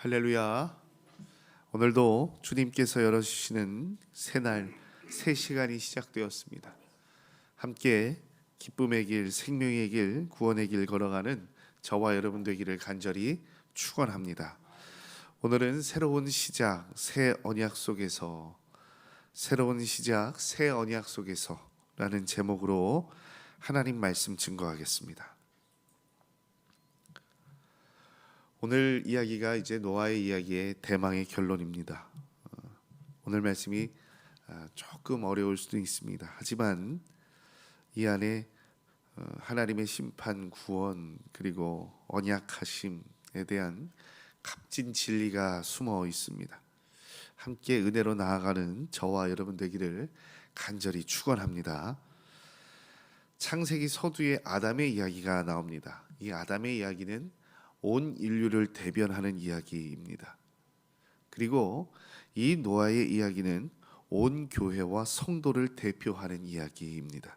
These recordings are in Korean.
할렐루야. 오늘도 주님께서 열어주시는 새날 새 시간이 시작되었습니다. 함께 기쁨의 길, 생명의 길, 구원의 길 걸어가는 저와 여러분 되기를 간절히 축원합니다. 오늘은 새로운 시작, 새 언약 속에서 새로운 시작, 새 언약 속에서라는 제목으로 하나님 말씀 증거하겠습니다. 오늘 이야기가 이제 노아의 이야기의 대망의 결론입니다. 어, 오늘 말씀이 아, 조금 어려울 수도 있습니다. 하지만 이 안에 어, 하나님의 심판, 구원 그리고 언약하심에 대한 값진 진리가 숨어 있습니다. 함께 은혜로 나아가는 저와 여러분 되기를 간절히 축원합니다. 창세기 서두에 아담의 이야기가 나옵니다. 이 아담의 이야기는 온 인류를 대변하는 이야기입니다. 그리고 이 노아의 이야기는 온 교회와 성도를 대표하는 이야기입니다.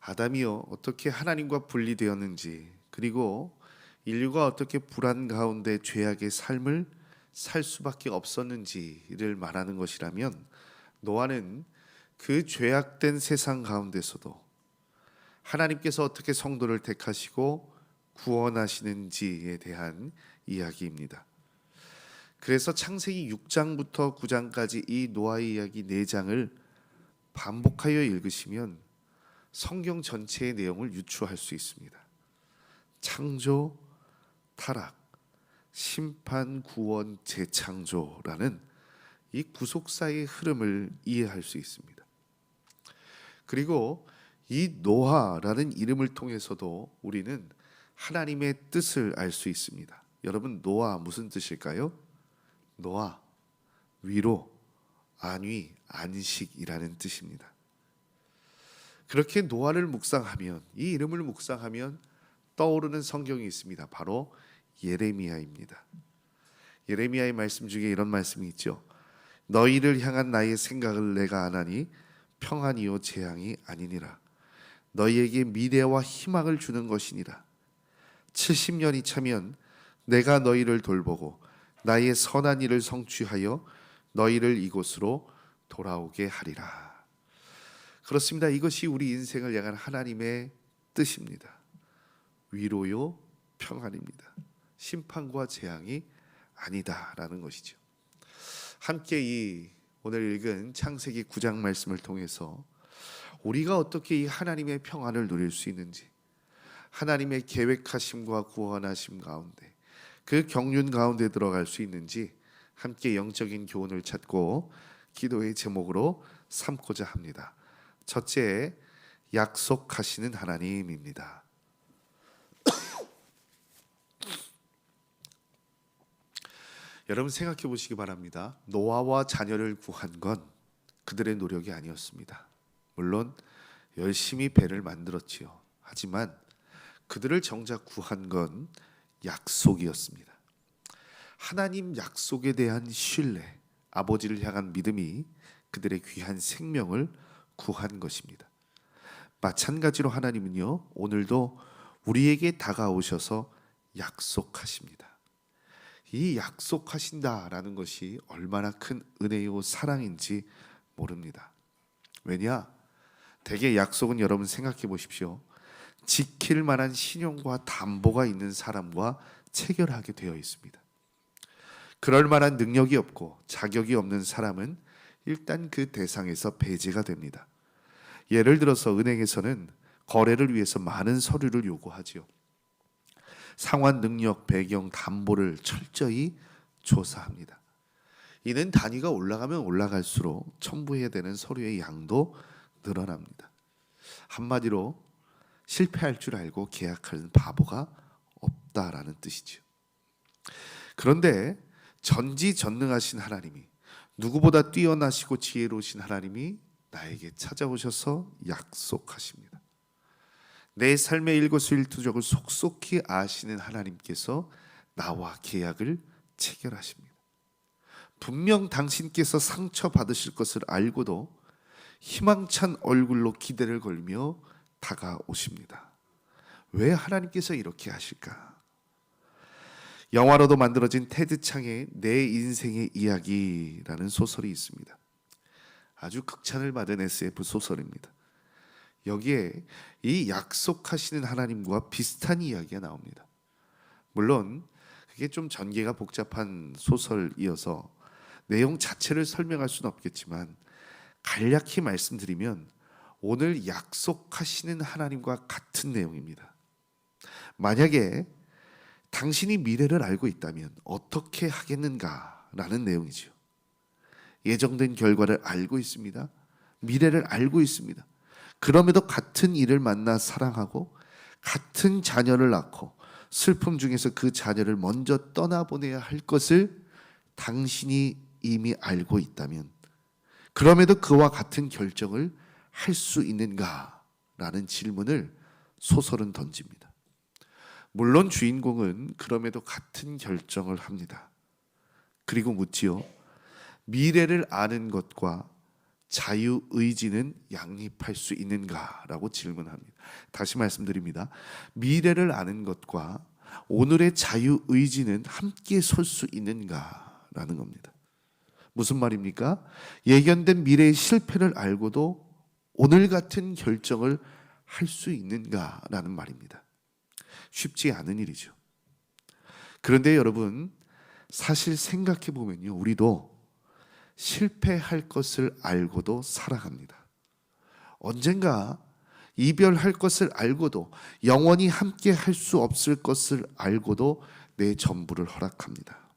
아담이요 어떻게 하나님과 분리되었는지 그리고 인류가 어떻게 불안 가운데 죄악의 삶을 살 수밖에 없었는지를 말하는 것이라면 노아는 그 죄악된 세상 가운데서도 하나님께서 어떻게 성도를 택하시고 구원하시는지에 대한 이야기입니다. 그래서 창세기 6장부터 9장까지 이 노아의 이야기 4장을 반복하여 읽으시면 성경 전체의 내용을 유추할 수 있습니다. 창조, 타락, 심판, 구원, 재창조라는 이 구속사의 흐름을 이해할 수 있습니다. 그리고 이 노아라는 이름을 통해서도 우리는 하나님의 뜻을 알 수 있습니다. 여러분 노아 무슨 뜻일까요? 노아 위로 안위 안식이라는 뜻입니다. 그렇게 노아를 묵상하면 이 이름을 묵상하면 떠오르는 성경이 있습니다. 바로 예레미야입니다. 예레미야의 말씀 중에 이런 말씀이 있죠. 너희를 향한 나의 생각을 내가 아나니 평안이요 재앙이 아니니라. 너희에게 미래와 희망을 주는 것이니라. 70년이 차면 내가 너희를 돌보고 나의 선한 일을 성취하여 너희를 이곳으로 돌아오게 하리라. 그렇습니다. 이것이 우리 인생을 향한 하나님의 뜻입니다. 위로요 평안입니다. 심판과 재앙이 아니다라는 것이죠. 함께 이 오늘 읽은 창세기 9장 말씀을 통해서 우리가 어떻게 이 하나님의 평안을 누릴 수 있는지 하나님의 계획하심과 구원하심 가운데 그 경륜 가운데 들어갈 수 있는지 함께 영적인 교훈을 찾고 기도의 제목으로 삼고자 합니다. 첫째, 약속하시는 하나님입니다. 여러분 생각해 보시기 바랍니다. 노아와 자녀를 구한 건 그들의 노력이 아니었습니다. 물론 열심히 배를 만들었지요. 하지만 그들을 정작 구한 건 약속이었습니다. 하나님 약속에 대한 신뢰, 아버지를 향한 믿음이 그들의 귀한 생명을 구한 것입니다. 마찬가지로 하나님은요, 오늘도 우리에게 다가오셔서 약속하십니다. 이 약속하신다라는 것이 얼마나 큰 은혜요 사랑인지 모릅니다. 왜냐? 대개 약속은 여러분 생각해 보십시오. 지킬 만한 신용과 담보가 있는 사람과 체결하게 되어 있습니다. 그럴 만한 능력이 없고 자격이 없는 사람은 일단 그 대상에서 배제가 됩니다. 예를 들어서 은행에서는 거래를 위해서 많은 서류를 요구하지요. 상환 능력, 배경, 담보를 철저히 조사합니다. 이는 단위가 올라가면 올라갈수록 첨부해야 되는 서류의 양도 늘어납니다. 한마디로 실패할 줄 알고 계약하는 바보가 없다라는 뜻이죠. 그런데 전지전능하신 하나님이 누구보다 뛰어나시고 지혜로우신 하나님이 나에게 찾아오셔서 약속하십니다. 내 삶의 일거수일투족을 속속히 아시는 하나님께서 나와 계약을 체결하십니다. 분명 당신께서 상처 받으실 것을 알고도 희망찬 얼굴로 기대를 걸며 다가오십니다. 왜 하나님께서 이렇게 하실까? 영화로도 만들어진 테드 창의 내 인생의 이야기라는 소설이 있습니다. 아주 극찬을 받은 SF 소설입니다. 여기에 이 약속하시는 하나님과 비슷한 이야기가 나옵니다. 물론 그게 좀 전개가 복잡한 소설이어서 내용 자체를 설명할 수는 없겠지만 간략히 말씀드리면 오늘 약속하시는 하나님과 같은 내용입니다. 만약에 당신이 미래를 알고 있다면 어떻게 하겠는가라는 내용이지요. 예정된 결과를 알고 있습니다. 미래를 알고 있습니다. 그럼에도 같은 일을 만나 사랑하고 같은 자녀를 낳고 슬픔 중에서 그 자녀를 먼저 떠나보내야 할 것을 당신이 이미 알고 있다면 그럼에도 그와 같은 결정을 할 수 있는가라는 질문을 소설은 던집니다. 물론 주인공은 그럼에도 같은 결정을 합니다. 그리고 묻지요. 미래를 아는 것과 자유 의지는 양립할 수 있는가라고 질문합니다. 다시 말씀드립니다. 미래를 아는 것과 오늘의 자유 의지는 함께 설 수 있는가라는 겁니다. 무슨 말입니까? 예견된 미래의 실패를 알고도 오늘 같은 결정을 할 수 있는가라는 말입니다. 쉽지 않은 일이죠. 그런데 여러분, 사실 생각해 보면요. 우리도 실패할 것을 알고도 살아갑니다. 언젠가 이별할 것을 알고도 영원히 함께 할 수 없을 것을 알고도 내 전부를 허락합니다.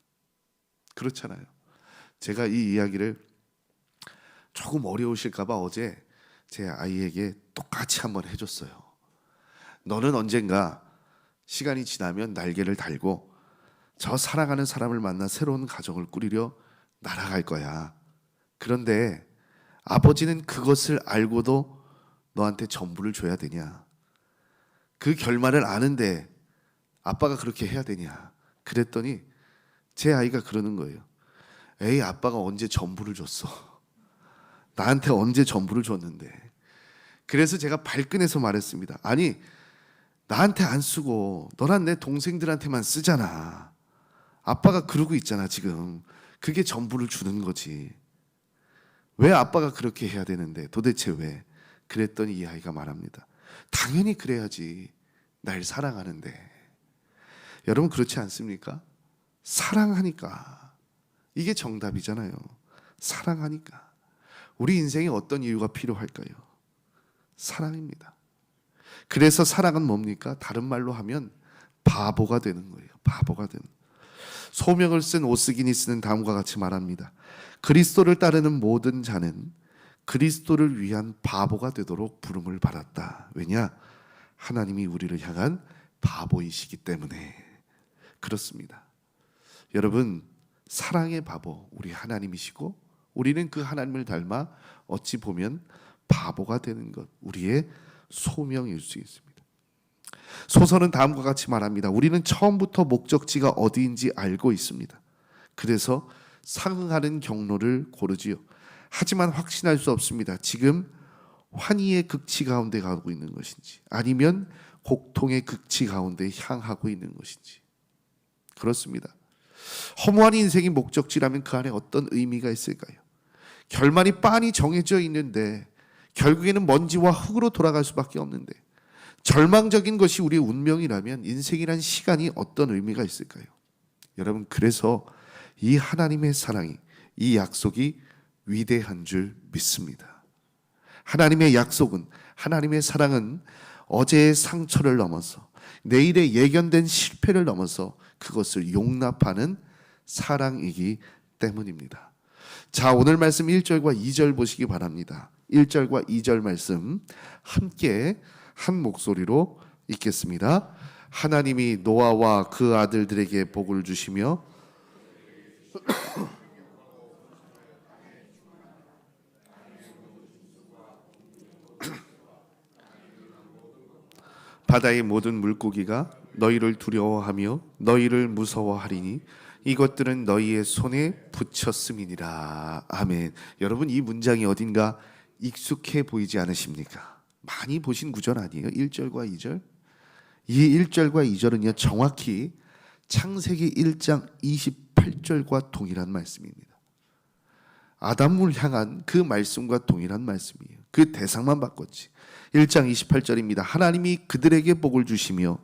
그렇잖아요. 제가 이 이야기를 조금 어려우실까봐 어제 제 아이에게 똑같이 한번 해줬어요. 너는 언젠가 시간이 지나면 날개를 달고 저 사랑하는 사람을 만나 새로운 가정을 꾸리려 날아갈 거야. 그런데 아버지는 그것을 알고도 너한테 전부를 줘야 되냐? 그 결말을 아는데 아빠가 그렇게 해야 되냐? 그랬더니 제 아이가 그러는 거예요. 에이, 아빠가 언제 전부를 줬어? 나한테 언제 전부를 줬는데? 그래서 제가 발끈해서 말했습니다. 아니, 나한테 안 쓰고 너란 내 동생들한테만 쓰잖아. 아빠가 그러고 있잖아, 지금. 그게 전부를 주는 거지. 왜 아빠가 그렇게 해야 되는데 도대체 왜? 그랬더니 이 아이가 말합니다. 당연히 그래야지. 날 사랑하는데. 여러분 그렇지 않습니까? 사랑하니까. 이게 정답이잖아요. 사랑하니까. 우리 인생에 어떤 이유가 필요할까요? 사랑입니다. 그래서 사랑은 뭡니까? 다른 말로 하면 바보가 되는 거예요. 바보가 되는. 소명을 쓴 오스기니스는 다음과 같이 말합니다. 그리스도를 따르는 모든 자는 그리스도를 위한 바보가 되도록 부름을 받았다. 왜냐? 하나님이 우리를 향한 바보이시기 때문에 그렇습니다. 여러분 사랑의 바보 우리 하나님이시고 우리는 그 하나님을 닮아 어찌 보면 바보가 되는 것 우리의 소명일 수 있습니다. 소설은 다음과 같이 말합니다. 우리는 처음부터 목적지가 어디인지 알고 있습니다. 그래서 상응하는 경로를 고르지요. 하지만 확신할 수 없습니다. 지금 환희의 극치 가운데 가고 있는 것인지 아니면 고통의 극치 가운데 향하고 있는 것인지 그렇습니다. 허무한 인생이 목적지라면 그 안에 어떤 의미가 있을까요? 결말이 빤히 정해져 있는데 결국에는 먼지와 흙으로 돌아갈 수밖에 없는데 절망적인 것이 우리의 운명이라면 인생이란 시간이 어떤 의미가 있을까요? 여러분 그래서 이 하나님의 사랑이 이 약속이 위대한 줄 믿습니다. 하나님의 약속은 하나님의 사랑은 어제의 상처를 넘어서 내일의 예견된 실패를 넘어서 그것을 용납하는 사랑이기 때문입니다. 자, 오늘 말씀 1절과 2절 보시기 바랍니다. 1절과 2절 말씀 함께 한 목소리로 읽겠습니다. 하나님이 노아와 그 아들들에게 복을 주시며 바다의 모든 물고기가 너희를 두려워하며 너희를 무서워하리니 이것들은 너희의 손에 붙였음이니라. 아멘. 여러분 이 문장이 어딘가 익숙해 보이지 않으십니까? 많이 보신 구절 아니에요? 1절과 2절? 이 1절과 2절은요. 정확히 창세기 1장 28절과 동일한 말씀입니다. 아담을 향한 그 말씀과 동일한 말씀이에요. 그 대상만 바꿨지. 1장 28절입니다. 하나님이 그들에게 복을 주시며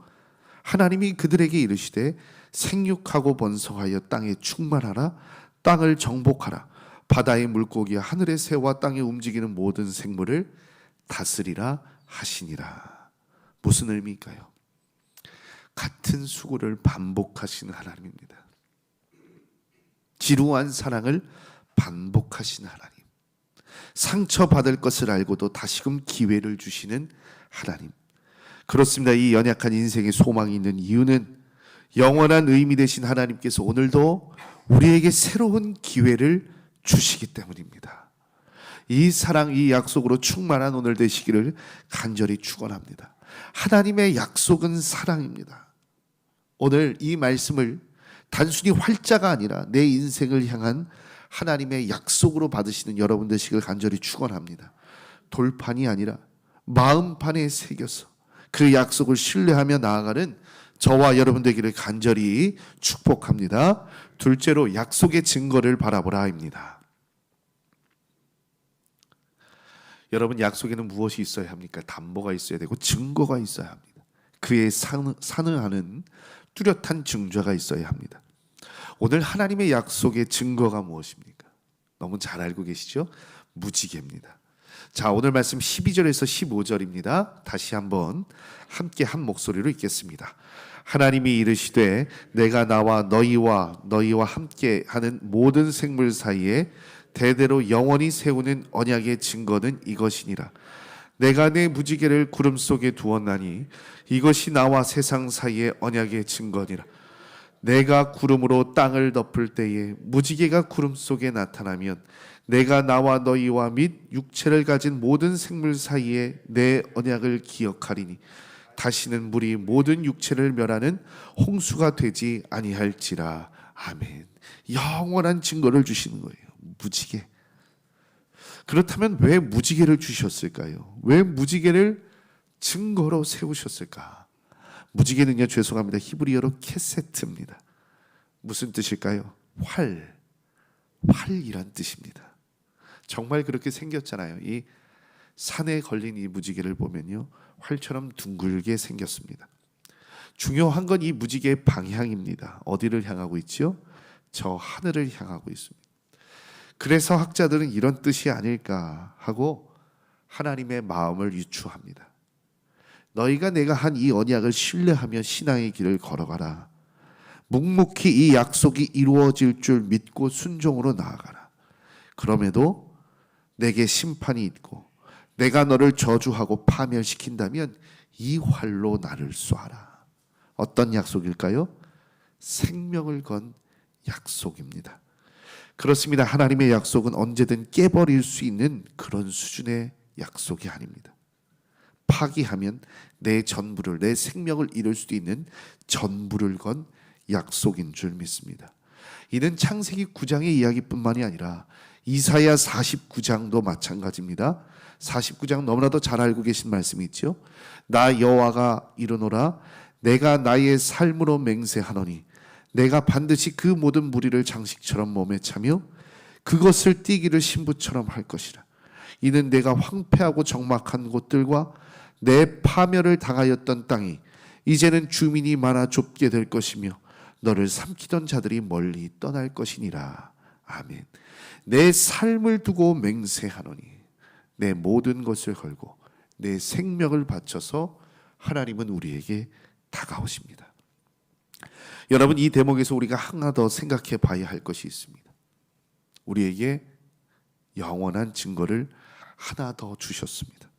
하나님이 그들에게 이르시되 생육하고 번성하여 땅에 충만하라 땅을 정복하라 바다의 물고기와 하늘의 새와 땅에 움직이는 모든 생물을 다스리라 하시니라. 무슨 의미일까요? 같은 수고를 반복하시는 하나님입니다. 지루한 사랑을 반복하시는 하나님. 상처받을 것을 알고도 다시금 기회를 주시는 하나님. 그렇습니다. 이 연약한 인생에 소망이 있는 이유는 영원한 의미 되신 하나님께서 오늘도 우리에게 새로운 기회를 주시기 때문입니다. 이 사랑, 이 약속으로 충만한 오늘 되시기를 간절히 축원합니다. 하나님의 약속은 사랑입니다. 오늘 이 말씀을 단순히 활자가 아니라 내 인생을 향한 하나님의 약속으로 받으시는 여러분 되시길 간절히 축원합니다. 돌판이 아니라 마음판에 새겨서 그 약속을 신뢰하며 나아가는 저와 여러분 되기를 간절히 축복합니다. 둘째로 약속의 증거를 바라보라입니다. 여러분 약속에는 무엇이 있어야 합니까? 담보가 있어야 되고 증거가 있어야 합니다. 그에 산- 산응하는 뚜렷한 증거가 있어야 합니다. 오늘 하나님의 약속의 증거가 무엇입니까? 너무 잘 알고 계시죠? 무지개입니다. 자, 오늘 말씀 12절에서 15절입니다. 다시 한번 함께 한 목소리로 읽겠습니다. 하나님이 이르시되 내가 나와 너희와 너희와 함께 하는 모든 생물 사이에 대대로 영원히 세우는 언약의 증거는 이것이니라. 내가 내 무지개를 구름 속에 두었나니 이것이 나와 세상 사이의 언약의 증거니라. 내가 구름으로 땅을 덮을 때에 무지개가 구름 속에 나타나면 내가 나와 너희와 및 육체를 가진 모든 생물 사이에 내 언약을 기억하리니 다시는 물이 모든 육체를 멸하는 홍수가 되지 아니할지라 아멘. 영원한 증거를 주시는 거예요. 무지개. 그렇다면 왜 무지개를 주셨을까요? 왜 무지개를 증거로 세우셨을까? 무지개는요 죄송합니다 히브리어로 캐세트입니다. 무슨 뜻일까요? 활, 활이란 뜻입니다. 정말 그렇게 생겼잖아요. 이 산에 걸린 이 무지개를 보면요 활처럼 둥글게 생겼습니다. 중요한 건 이 무지개의 방향입니다. 어디를 향하고 있죠? 저 하늘을 향하고 있습니다. 그래서 학자들은 이런 뜻이 아닐까 하고 하나님의 마음을 유추합니다. 너희가 내가 한 이 언약을 신뢰하며 신앙의 길을 걸어가라. 묵묵히 이 약속이 이루어질 줄 믿고 순종으로 나아가라. 그럼에도 내게 심판이 있고 내가 너를 저주하고 파멸시킨다면 이 활로 나를 쏘아라. 어떤 약속일까요? 생명을 건 약속입니다. 그렇습니다. 하나님의 약속은 언제든 깨버릴 수 있는 그런 수준의 약속이 아닙니다. 파기하면 내 전부를 내 생명을 잃을 수도 있는 전부를 건 약속인 줄 믿습니다. 이는 창세기 9장의 이야기뿐만이 아니라 이사야 49장도 마찬가지입니다. 49장 너무나도 잘 알고 계신 말씀이 있죠. 나 여호와가 이르노라 내가 나의 삶으로 맹세하노니 내가 반드시 그 모든 무리를 장식처럼 몸에 차며 그것을 띠기를 신부처럼 할 것이라. 이는 내가 황폐하고 적막한 곳들과 내 파멸을 당하였던 땅이 이제는 주민이 많아 좁게 될 것이며 너를 삼키던 자들이 멀리 떠날 것이니라. 아멘. 내 삶을 두고 맹세하노니 내 모든 것을 걸고 내 생명을 바쳐서 하나님은 우리에게 다가오십니다. 여러분 이 대목에서 우리가 하나 더 생각해 봐야 할 것이 있습니다. 우리에게 영원한 증거를 하나 더 주셨습니다.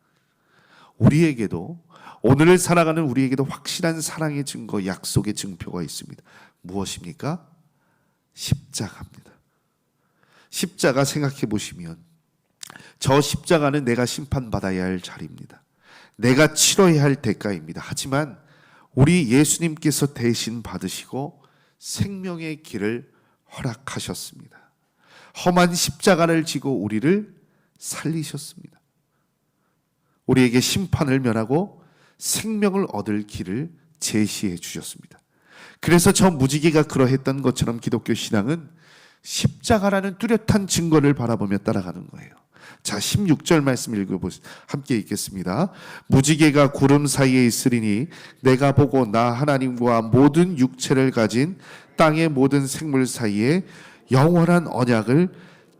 우리에게도 오늘을 살아가는 우리에게도 확실한 사랑의 증거, 약속의 증표가 있습니다. 무엇입니까? 십자가입니다. 십자가 생각해 보시면 저 십자가는 내가 심판받아야 할 자리입니다. 내가 치러야 할 대가입니다. 하지만 우리 예수님께서 대신 받으시고 생명의 길을 허락하셨습니다. 험한 십자가를 지고 우리를 살리셨습니다. 우리에게 심판을 면하고 생명을 얻을 길을 제시해 주셨습니다. 그래서 저 무지개가 그러했던 것처럼 기독교 신앙은 십자가라는 뚜렷한 증거를 바라보며 따라가는 거예요. 자, 16절 말씀 읽어보시 함께 읽겠습니다. 무지개가 구름 사이에 있으리니 내가 보고 나 하나님과 모든 육체를 가진 땅의 모든 생물 사이에 영원한 언약을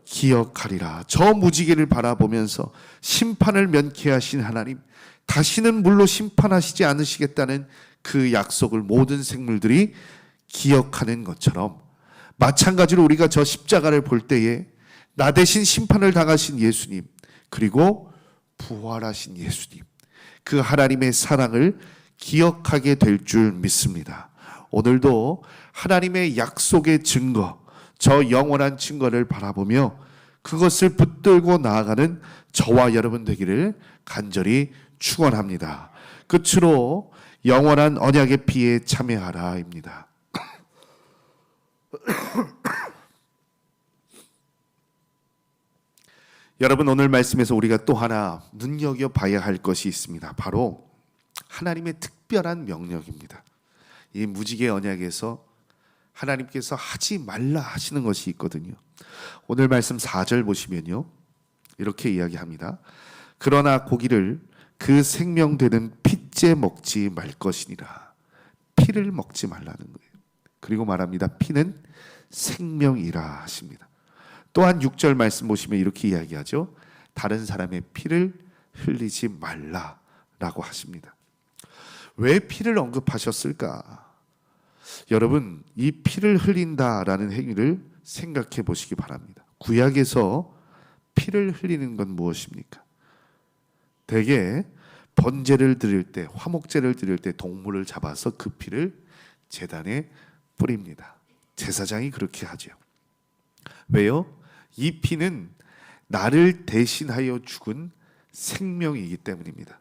기억하리라. 저 무지개를 바라보면서 심판을 면케하신 하나님, 다시는 물로 심판하시지 않으시겠다는 그 약속을 모든 생물들이 기억하는 것처럼 마찬가지로 우리가 저 십자가를 볼 때에 나 대신 심판을 당하신 예수님, 그리고 부활하신 예수님, 그 하나님의 사랑을 기억하게 될 줄 믿습니다. 오늘도 하나님의 약속의 증거, 저 영원한 증거를 바라보며 그것을 붙들고 나아가는 저와 여러분 되기를 간절히 축원합니다. 끝으로 영원한 언약의 피에 참여하라입니다. 여러분 오늘 말씀에서 우리가 또 하나 눈여겨 봐야 할 것이 있습니다. 바로 하나님의 특별한 명령입니다. 이 무지개 언약에서 하나님께서 하지 말라 하시는 것이 있거든요. 오늘 말씀 4절 보시면요. 이렇게 이야기합니다. 그러나 고기를 그 생명되는 핏째 먹지 말 것이니라. 피를 먹지 말라는 거예요. 그리고 말합니다. 피는 생명이라 하십니다. 또한 6절 말씀 보시면 이렇게 이야기하죠. 다른 사람의 피를 흘리지 말라라고 하십니다. 왜 피를 언급하셨을까? 여러분, 이 피를 흘린다라는 행위를 생각해 보시기 바랍니다. 구약에서 피를 흘리는 건 무엇입니까? 대개 번제를 드릴 때, 화목제를 드릴 때 동물을 잡아서 그 피를 제단에 뿌립니다. 제사장이 그렇게 하죠. 왜요? 이 피는 나를 대신하여 죽은 생명이기 때문입니다.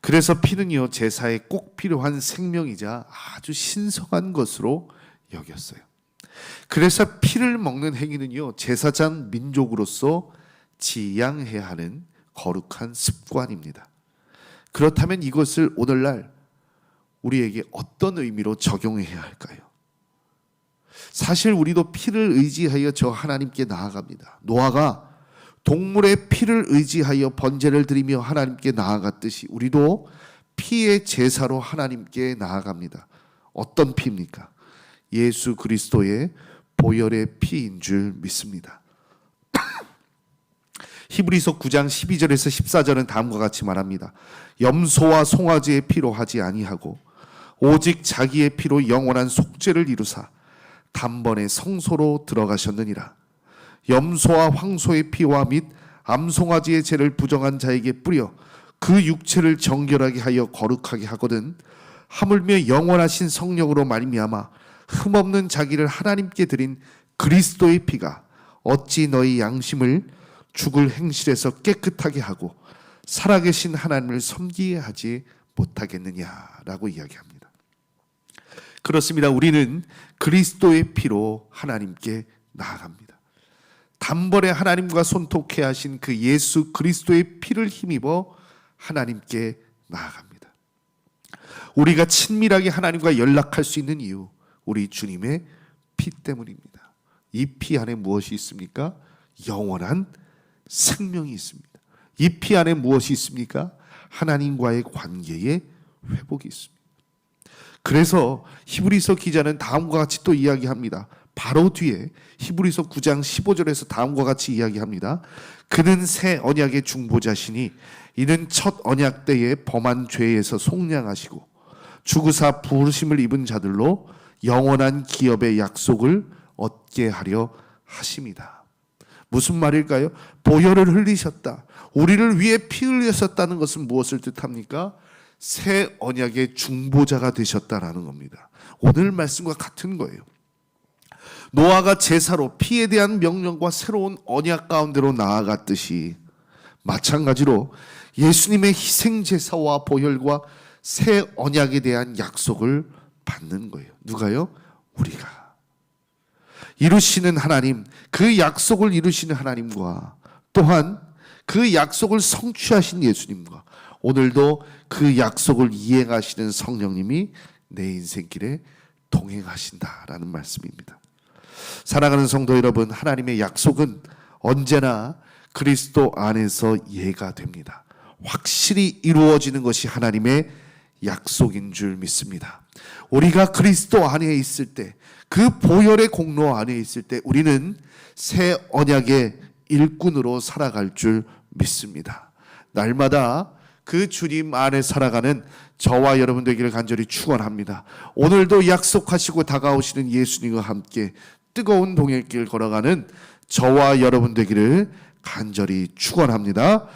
그래서 피는요 제사에 꼭 필요한 생명이자 아주 신성한 것으로 여겼어요. 그래서 피를 먹는 행위는요 제사장 민족으로서 지양해야 하는 거룩한 습관입니다. 그렇다면 이것을 오늘날 우리에게 어떤 의미로 적용해야 할까요? 사실 우리도 피를 의지하여 저 하나님께 나아갑니다. 노아가 동물의 피를 의지하여 번제를 드리며 하나님께 나아갔듯이 우리도 피의 제사로 하나님께 나아갑니다. 어떤 피입니까? 예수 그리스도의 보혈의 피인 줄 믿습니다. 히브리서 9장 12절에서 14절은 다음과 같이 말합니다. 염소와 송아지의 피로 하지 아니하고 오직 자기의 피로 영원한 속죄를 이루사 단번에 성소로 들어가셨느니라. 염소와 황소의 피와 및 암송아지의 죄를 부정한 자에게 뿌려 그 육체를 정결하게 하여 거룩하게 하거든 하물며 영원하신 성령으로 말미암아 흠없는 자기를 하나님께 드린 그리스도의 피가 어찌 너희 양심을 죽을 행실에서 깨끗하게 하고 살아계신 하나님을 섬기게 하지 못하겠느냐라고 이야기합니다. 그렇습니다. 우리는 그리스도의 피로 하나님께 나아갑니다. 단번에 하나님과 손톱해 하신 그 예수 그리스도의 피를 힘입어 하나님께 나아갑니다. 우리가 친밀하게 하나님과 연락할 수 있는 이유, 우리 주님의 피 때문입니다. 이 피 안에 무엇이 있습니까? 영원한 생명이 있습니다. 이 피 안에 무엇이 있습니까? 하나님과의 관계의 회복이 있습니다. 그래서 히브리서 기자는 다음과 같이 또 이야기합니다. 바로 뒤에 히브리서 9장 15절에서 다음과 같이 이야기합니다. 그는 새 언약의 중보자시니 이는 첫 언약 때에 범한 죄에서 속량하시고 주구사 부르심을 입은 자들로 영원한 기업의 약속을 얻게 하려 하십니다. 무슨 말일까요? 보혈을 흘리셨다. 우리를 위해 피 흘리셨다는 것은 무엇을 뜻합니까? 새 언약의 중보자가 되셨다라는 겁니다. 오늘 말씀과 같은 거예요. 노아가 제사로 피에 대한 명령과 새로운 언약 가운데로 나아갔듯이 마찬가지로 예수님의 희생 제사와 보혈과 새 언약에 대한 약속을 받는 거예요. 누가요? 우리가 이루시는 하나님, 그 약속을 이루시는 하나님과 또한 그 약속을 성취하신 예수님과 오늘도 그 약속을 이행하시는 성령님이 내 인생길에 동행하신다라는 말씀입니다. 사랑하는 성도 여러분, 하나님의 약속은 언제나 그리스도 안에서 예가 됩니다. 확실히 이루어지는 것이 하나님의 약속인 줄 믿습니다. 우리가 그리스도 안에 있을 때, 그 보혈의 공로 안에 있을 때 우리는 새 언약의 일꾼으로 살아갈 줄 믿습니다. 날마다 그 주님 안에 살아가는 저와 여러분 되기를 간절히 축원합니다. 오늘도 약속하시고 다가오시는 예수님과 함께 뜨거운 동행길 걸어가는 저와 여러분 되기를 간절히 축원합니다.